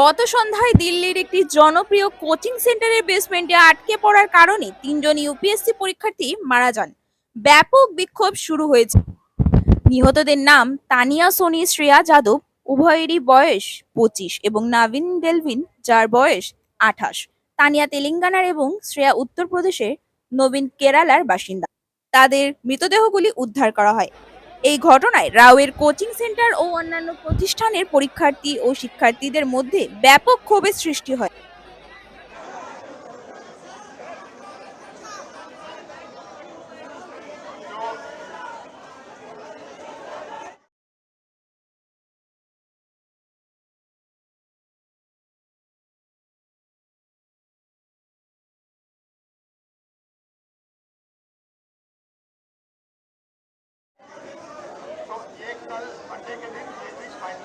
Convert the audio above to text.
গত সন্ধ্যায় দিল্লির একটি জনপ্রিয় কোচিং সেন্টারের বেসমেন্টে আটকে পড়ার কারণে তিনজন ইউপিএসসি পরীক্ষার্থী মারা যান। ব্যাপক বিক্ষোভ শুরু হয়েছে। নিহতদের নাম তানিয়া সোনি শ্রেয়া যাদব, উভয়েরই বয়স পঁচিশ এবং নাভিন ডেলভিন যার বয়স আঠাশ। তানিয়া তেলেঙ্গানার এবং শ্রেয়া উত্তরপ্রদেশের নবীন কেরালার বাসিন্দা। তাদের মৃতদেহগুলি উদ্ধার করা হয়। এই ঘটনায় রাওয়ের কোচিং সেন্টার ও অন্যান্য প্রতিষ্ঠানের পরীক্ষার্থী ও শিক্ষার্থীদের মধ্যে ব্যাপক ক্ষোভের সৃষ্টি হয়। कल मंडे के दिन ये चीज़ फाइनलाइज हुई